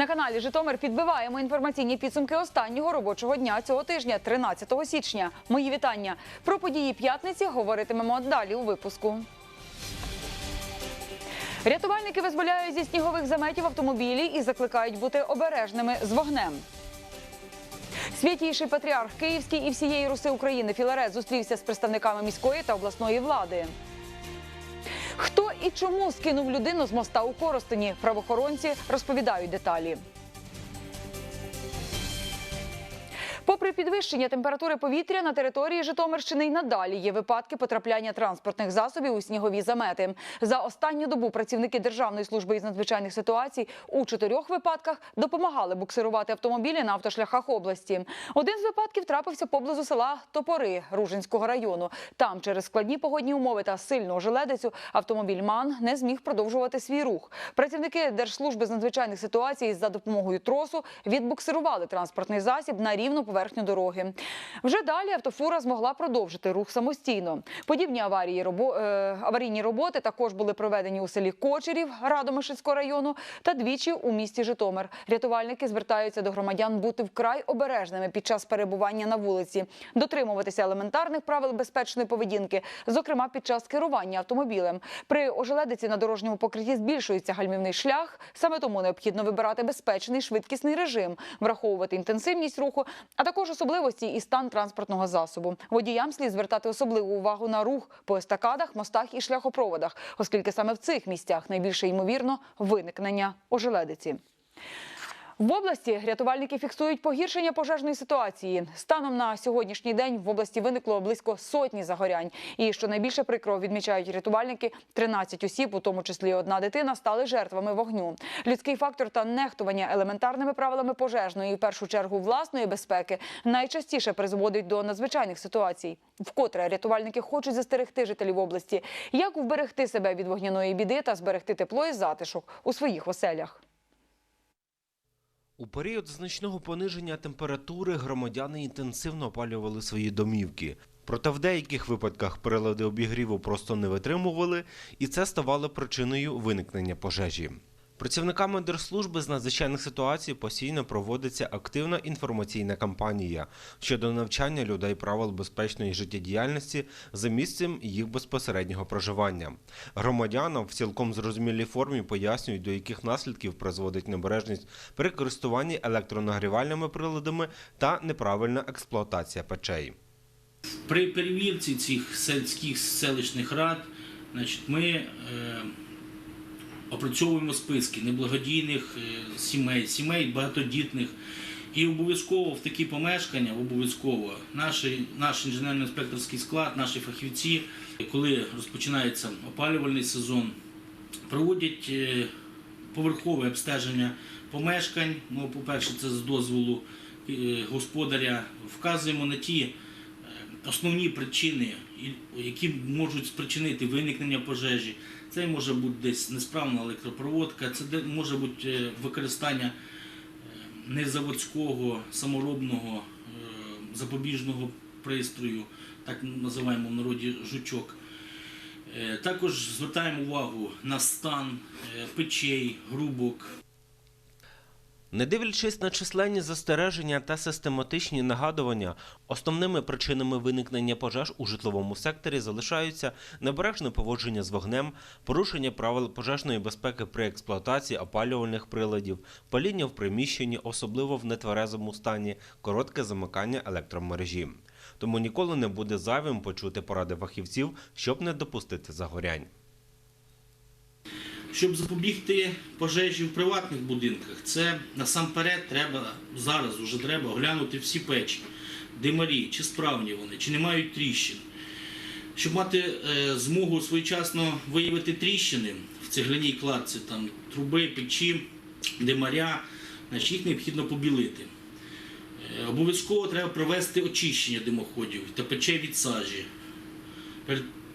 На каналі Житомир підбиваємо інформаційні підсумки останнього робочого дня цього тижня, 13 січня. Мої вітання. Про події п'ятниці говоритимемо далі у випуску. Рятувальники визволяють зі снігових заметів автомобілі і закликають бути обережними з вогнем. Святійший патріарх Київський і всієї Руси України Філарет зустрівся з представниками міської та обласної влади. Хто і чому скинув людину з моста у Коростені? Правоохоронці розповідають деталі. Попри підвищення температури повітря на території Житомирщини й надалі є випадки потрапляння транспортних засобів у снігові замети. За останню добу працівники Державної служби із надзвичайних ситуацій у чотирьох випадках допомагали буксирувати автомобілі на автошляхах області. Один з випадків трапився поблизу села Топори Ружинського району. Там через складні погодні умови та сильну ожеледицю автомобіль МАН не зміг продовжувати свій рух. Працівники Держслужби з надзвичайних ситуацій за допомогою тросу відбуксирували транспортний засіб на рівну поверхню дороги. Вже далі автофура змогла продовжити рух самостійно. Подібні аварії робо- е, аварійні роботи також були проведені у селі Кочерів Радомишльського району та двічі у місті Житомир. Рятувальники звертаються до громадян бути вкрай обережними під час перебування на вулиці, дотримуватися елементарних правил безпечної поведінки, зокрема під час керування автомобілем. При ожеледиці на дорожньому покритті збільшується гальмівний шлях. Саме тому необхідно вибирати безпечний швидкісний режим, враховувати інтенсивність руху, а також особливості і стан транспортного засобу. Водіям слід звертати особливу увагу на рух по естакадах, мостах і шляхопроводах, оскільки саме в цих місцях найбільше ймовірно виникнення ожеледиці. В області рятувальники фіксують погіршення пожежної ситуації. Станом на сьогоднішній день в області виникло близько сотні загорянь. І що найбільше прикро відмічають рятувальники, 13 осіб, у тому числі одна дитина, стали жертвами вогню. Людський фактор та нехтування елементарними правилами пожежної, в першу чергу власної безпеки, найчастіше призводить до надзвичайних ситуацій. Вкотре рятувальники хочуть застерегти жителів області, як вберегти себе від вогняної біди та зберегти тепло і затишок у своїх оселях. У період значного пониження температури громадяни інтенсивно опалювали свої домівки. Проте в деяких випадках прилади обігріву просто не витримували, і це ставало причиною виникнення пожежі. Працівниками Держслужби з надзвичайних ситуацій постійно проводиться активна інформаційна кампанія щодо навчання людей правил безпечної життєдіяльності за місцем їх безпосереднього проживання. Громадянам в цілком зрозумілій формі пояснюють, до яких наслідків призводить небережність при користуванні електронагрівальними приладами та неправильна експлуатація печей. При перевірці цих сільських селищних рад значить, ми е, опрацьовуємо списки неблагодійних е, сімей, сімей багатодітних. І обов'язково в такі помешкання, обов'язково наш, наш інженерно-інспекторський склад, наші фахівці, коли розпочинається опалювальний сезон, проводять е, поверхове обстеження помешкань. Ну, по-перше, це з дозволу е, господаря. Вказуємо на ті основні причини, які можуть спричинити виникнення пожежі. Це може бути десь несправна електропроводка, це може бути е, використання е, незаводського саморобного е, запобіжного пристрою, так називаємо в народі жучок. Також звертаємо увагу на стан печей, грубок, Не дивлячись на численні застереження та систематичні нагадування, основними причинами виникнення пожеж у житловому секторі залишаються небережне поводження з вогнем, порушення правил пожежної безпеки при експлуатації опалювальних приладів, паління в приміщенні, особливо в нетверезому стані, коротке замикання електромережі. Тому ніколи не буде зайвим почути поради фахівців, щоб не допустити загорянь. Щоб запобігти пожежі в приватних будинках, це насамперед треба зараз вже треба оглянути всі печі, димарі, чи справні вони, чи не мають тріщин. Щоб мати е, змогу своєчасно виявити тріщини в цегляній кладці, там труби, печі, димаря, значить їх необхідно побілити. Е, Обов'язково треба провести очищення димоходів та печей від сажі.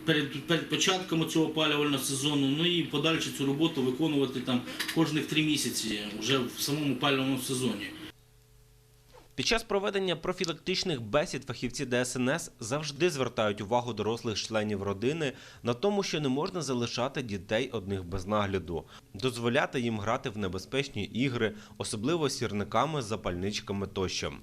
Перед, перед, початком цього опалювального сезону, ну і подальше цю роботу виконувати там кожних три місяці вже в самому опалювальному сезоні. Під час проведення профілактичних бесід фахівці ДСНС завжди звертають увагу дорослих членів родини на тому, що не можна залишати дітей одних без нагляду, дозволяти їм грати в небезпечні ігри, особливо сірниками, запальничками тощо.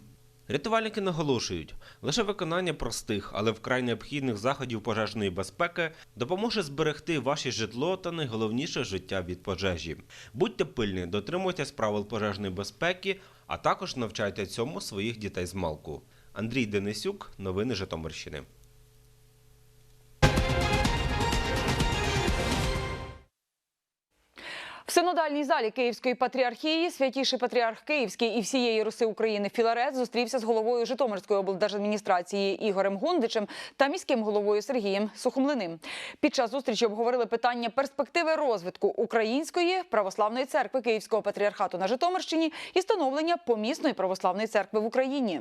Рятувальники наголошують, лише виконання простих, але вкрай необхідних заходів пожежної безпеки допоможе зберегти ваше житло та найголовніше життя від пожежі. Будьте пильні, дотримуйтесь правил пожежної безпеки, а також навчайте цьому своїх дітей з малку. Андрій Денисюк, новини Житомирщини. В синодальній залі Київської патріархії святіший патріарх Київський і всієї Руси України Філарет зустрівся з головою Житомирської облдержадміністрації Ігорем Гундичем та міським головою Сергієм Сухомлиним. Під час зустрічі обговорили питання перспективи розвитку Української православної церкви Київського патріархату на Житомирщині і становлення помісної православної церкви в Україні.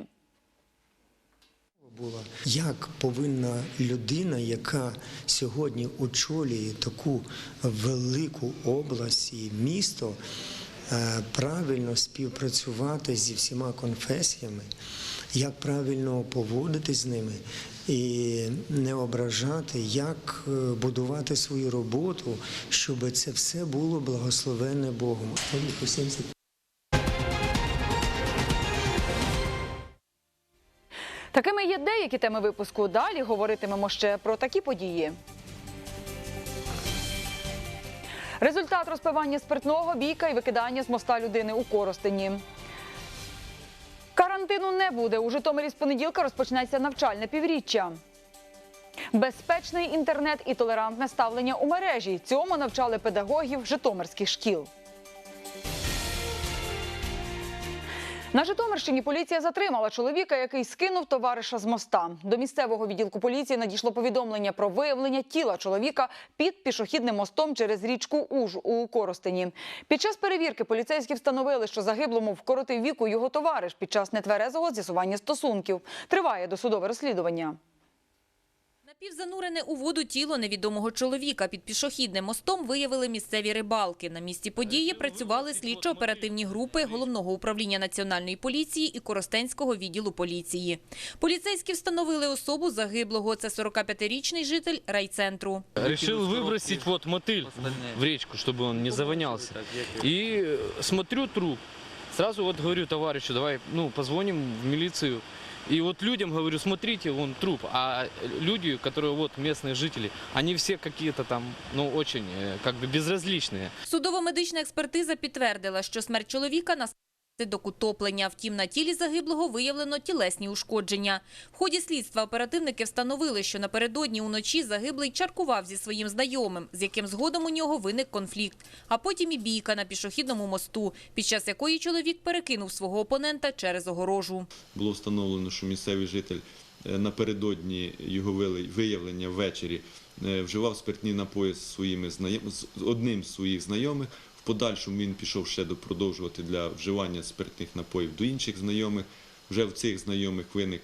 Була. Як повинна людина, яка сьогодні очолює таку велику область і місто, е, правильно співпрацювати зі всіма конфесіями, як правильно поводитись з ними і не ображати, як е, будувати свою роботу, щоб це все було благословенне Богом. Такими є деякі теми випуску. Далі говоритимемо ще про такі події. Результат розпивання спиртного, бійка і викидання з моста людини у Коростені. Карантину не буде. У Житомирі з понеділка розпочнеться навчальне півріччя. Безпечний інтернет і толерантне ставлення у мережі. Цьому навчали педагогів житомирських шкіл. На Житомирщині поліція затримала чоловіка, який скинув товариша з моста. До місцевого відділку поліції надійшло повідомлення про виявлення тіла чоловіка під пішохідним мостом через річку Уж у Коростені. Під час перевірки поліцейські встановили, що загиблому вкоротив віку його товариш під час нетверезого з'ясування стосунків. Триває досудове розслідування. Напівзанурене у воду тіло невідомого чоловіка під пішохідним мостом виявили місцеві рибалки. На місці події працювали слідчо-оперативні групи Головного управління національної поліції і Коростенського відділу поліції. Поліцейські встановили особу загиблого. Це 45-річний житель райцентру. Решил выбросить вот мотыль в речку, чтобы он не завонялся. И э, смотрю труп. Сразу вот говорю товарищу, давай, ну, позвоним в милицию. И вот людям говорю, смотрите, вон труп. А люди, которые вот местные жители, они все какие-то там, ну, очень, э, как бы безразличные. Судово-медична експертиза підтвердила, що смерть чоловіка наслідок утоплення. Втім, на тілі загиблого виявлено тілесні ушкодження. В ході слідства оперативники встановили, що напередодні уночі загиблий чаркував зі своїм знайомим, з яким згодом у нього виник конфлікт. А потім і бійка на пішохідному мосту, під час якої чоловік перекинув свого опонента через огорожу. Було встановлено, що місцевий житель е, напередодні його виявлення ввечері е, вживав спиртні напої з своїми з одним з своїх знайомих. Подальшому він пішов ще до продовжувати для вживання спиртних напоїв до інших знайомих. Вже в цих знайомих виник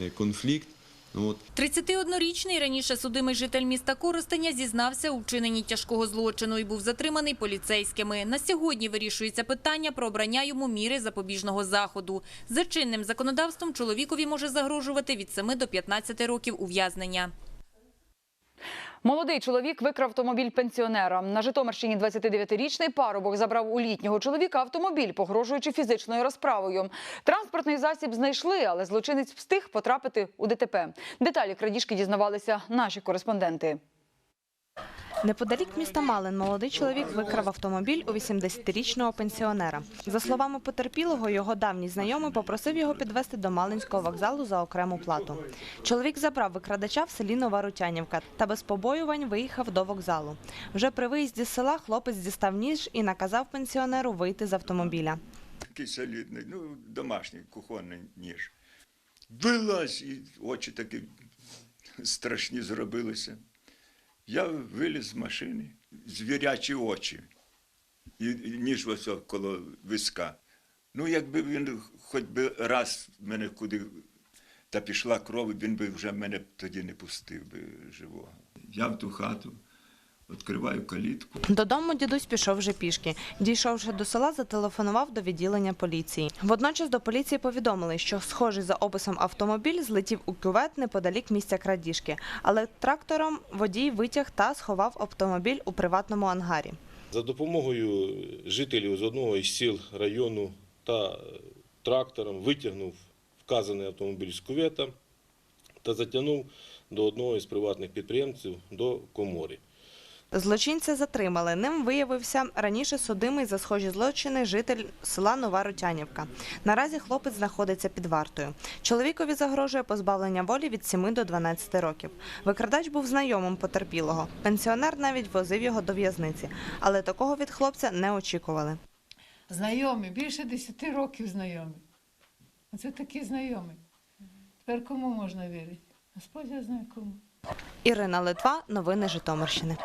е, конфлікт. Ну, 31-річний раніше судимий житель міста Коростеня зізнався у вчиненні тяжкого злочину і був затриманий поліцейськими. На сьогодні вирішується питання про обрання йому міри запобіжного заходу. За чинним законодавством чоловікові може загрожувати від 7 до 15 років ув'язнення. Молодий чоловік викрав автомобіль пенсіонера. На Житомирщині 29-річний парубок забрав у літнього чоловіка автомобіль, погрожуючи фізичною розправою. Транспортний засіб знайшли, але злочинець встиг потрапити у ДТП. Деталі крадіжки дізнавалися наші кореспонденти. Неподалік міста Малин молодий чоловік викрав автомобіль у 80-річного пенсіонера. За словами потерпілого, його давній знайомий попросив його підвести до Малинського вокзалу за окрему плату. Чоловік забрав викрадача в селі Нова Рутянівка та без побоювань виїхав до вокзалу. Вже при виїзді з села хлопець дістав ніж і наказав пенсіонеру вийти з автомобіля. Такий солідний, ну, домашній кухонний ніж. Вилазь, і очі такі страшні зробилися. Я виліз з машини, звірячі очі, і ніж ось коло виска. Ну, якби він хоч би раз мене куди та пішла кров, він би вже мене тоді не пустив би живого. Я в ту хату, відкриваю калітку. Додому дідусь пішов вже пішки. Дійшовши до села, зателефонував до відділення поліції. Водночас до поліції повідомили, що схожий за описом автомобіль злетів у кювет неподалік місця крадіжки, але трактором водій витяг та сховав автомобіль у приватному ангарі. За допомогою жителів з одного із сіл району та трактором витягнув вказаний автомобіль з кувета та затягнув до одного із приватних підприємців до комори. Злочинця затримали. Ним виявився раніше судимий за схожі злочини житель села Нова Рутянівка. Наразі хлопець знаходиться під вартою. Чоловікові загрожує позбавлення волі від 7 до 12 років. Викрадач був знайомим потерпілого. Пенсіонер навіть возив його до в'язниці, але такого від хлопця не очікували. Знайомі, більше 10 років знайомі. Оце такі знайомі. Тепер кому можна вірити? Господь я знає кому. Ірина Литва, новини Житомирщини.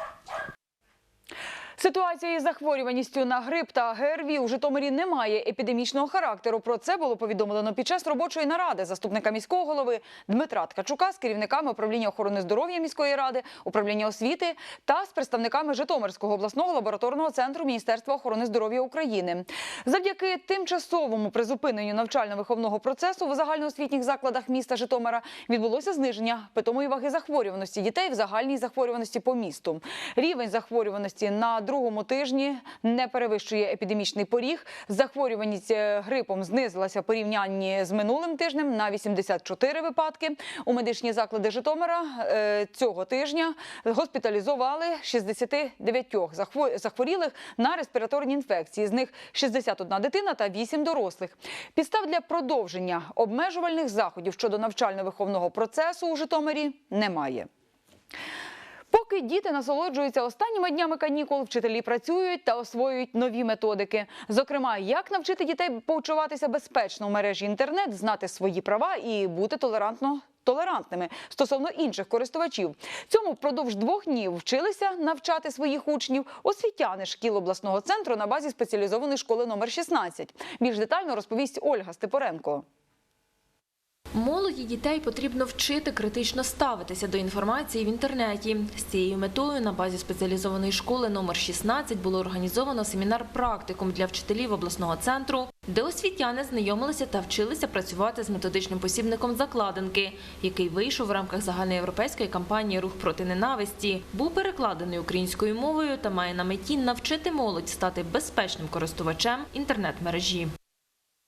Ситуація із захворюваністю на грип та ГРВІ у Житомирі не має епідемічного характеру. Про це було повідомлено під час робочої наради заступника міського голови Дмитра Ткачука з керівниками управління охорони здоров'я міської ради, управління освіти та з представниками Житомирського обласного лабораторного центру Міністерства охорони здоров'я України. Завдяки тимчасовому призупиненню навчально-виховного процесу в загальноосвітніх закладах міста Житомира відбулося зниження питомої ваги захворюваності дітей в загальній захворюваності по місту. Рівень захворюваності на другому тижні не перевищує епідемічний поріг. Захворюваність е, грипом знизилася в порівнянні з минулим тижнем на 84 випадки. У медичні заклади Житомира е, цього тижня госпіталізували 69 захво- захворілих на респіраторні інфекції. З них 61 дитина та 8 дорослих. Підстав для продовження обмежувальних заходів щодо навчально-виховного процесу у Житомирі немає. Поки діти насолоджуються останніми днями канікул, вчителі працюють та освоюють нові методики. Зокрема, як навчити дітей почуватися безпечно в мережі інтернет, знати свої права і бути толерантно. Толерантними стосовно інших користувачів цьому впродовж двох днів вчилися навчати своїх учнів освітяни шкіл обласного центру на базі спеціалізованої школи номер 16. Більш детально розповість Ольга Степоренко. Молоді дітей потрібно вчити критично ставитися до інформації в інтернеті. З цією метою на базі спеціалізованої школи номер 16 було організовано семінар-практикум для вчителів обласного центру, де освітяни знайомилися та вчилися працювати з методичним посібником закладинки, який вийшов в рамках загальноєвропейської кампанії Рух проти ненависті. Був перекладений українською мовою та має на меті навчити молодь стати безпечним користувачем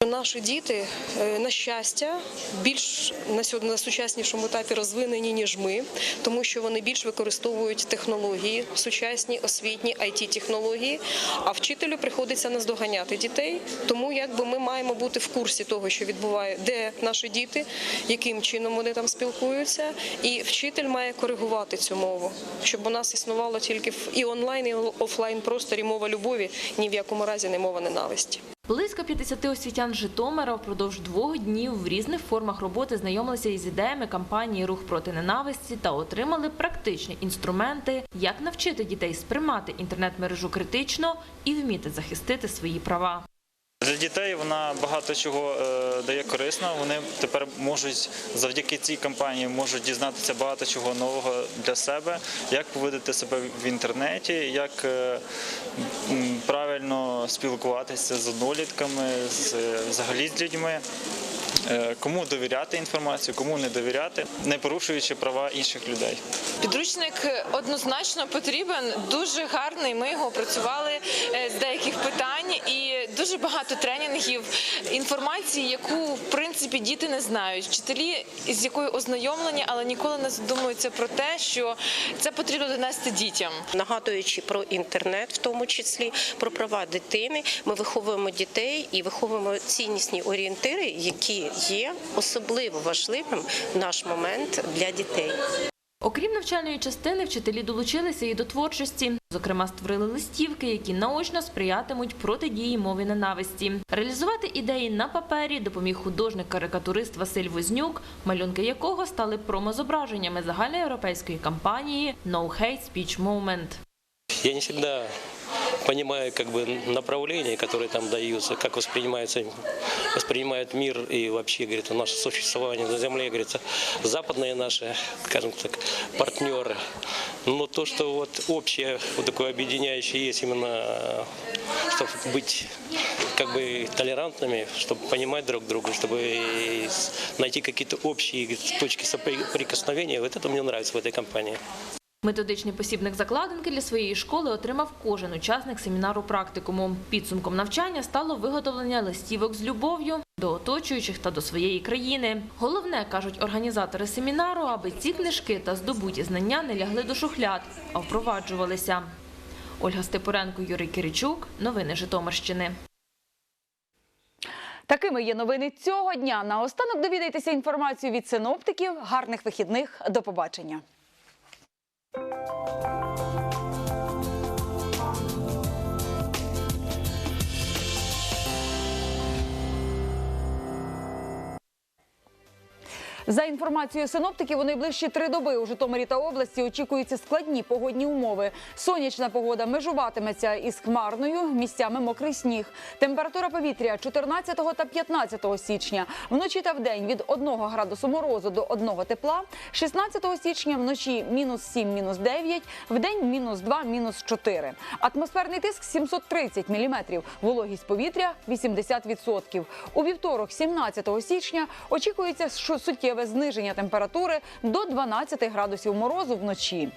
Наші діти, е, на щастя, більш на сьогодні на сучаснішому етапі розвинені ніж ми, тому що вони більш використовують технології, сучасні освітні it технології. А вчителю приходиться наздоганяти дітей. Тому якби ми маємо бути в курсі того, що відбуває, де наші діти, яким чином вони там спілкуються, і вчитель має коригувати цю мову, щоб у нас існувало тільки в і онлайн, і офлайн просторі мова любові, ні в якому разі не мова ненависті. Близько 50 освітян Житомира впродовж двох днів в різних формах роботи знайомилися із ідеями кампанії Рух проти ненависті та отримали практичні інструменти, як навчити дітей сприймати інтернет-мережу критично і вміти захистити свої права. Для дітей вона багато чого е, дає корисно. Вони тепер можуть завдяки цій кампанії можуть дізнатися багато чого нового для себе, як поводити себе в інтернеті, як е, правильно спілкуватися з однолітками, з взагалі з людьми. Е, Кому довіряти інформацію, кому не довіряти, не порушуючи права інших людей. Підручник однозначно потрібен, дуже гарний. Ми його опрацювали е, з деяких питань і дуже багато тренінгів, інформації, яку в принципі діти не знають. Вчителі з якою ознайомлені, але ніколи не задумуються про те, що це потрібно донести дітям. Нагадуючи про інтернет, в тому числі про права дитини, ми виховуємо дітей і виховуємо ціннісні орієнтири, які є особливо важливим в наш момент для дітей. Окрім навчальної частини, вчителі долучилися і до творчості. Зокрема, створили листівки, які наочно сприятимуть протидії мові ненависті. Реалізувати ідеї на папері допоміг художник-карикатурист Василь Вознюк, малюнки якого стали промозображеннями загальноєвропейської кампанії «No Hate Speech Movement». Я не всегда понимаю как бы направления, которые там даются, как воспринимается воспринимают мир и вообще, говорит, наше существование на Земле, говорится, западные наши, скажем так, партнеры. Но то, что вот общее, вот такое объединяющее есть именно, чтобы быть как бы толерантными, чтобы понимать друг друга, чтобы найти какие-то общие точки соприкосновения. Вот это мне нравится в этой компании. Методичний посібник закладинки для своєї школи отримав кожен учасник семінару практикуму. Підсумком навчання стало виготовлення листівок з любов'ю до оточуючих та до своєї країни. Головне, кажуть організатори семінару, аби ці книжки та здобуті знання не лягли до шухляд, а впроваджувалися. Ольга Степуренко, Юрій Киричук. Новини Житомирщини. Такими є новини цього дня. Наостанок довідайтеся інформацію від синоптиків. Гарних вихідних. До побачення. you За інформацією синоптиків, у найближчі три доби у Житомирі та області очікуються складні погодні умови. Сонячна погода межуватиметься із хмарною, місцями мокрий сніг. Температура повітря 14 та 15 січня. Вночі та вдень від 1 градусу морозу до 1 тепла. 16 січня вночі мінус 7, мінус 9, вдень мінус 2, мінус 4. Атмосферний тиск 730 міліметрів. Вологість повітря 80%. У вівторок, 17 січня, очікується що суттєве зниження температури до 12 градусів морозу вночі.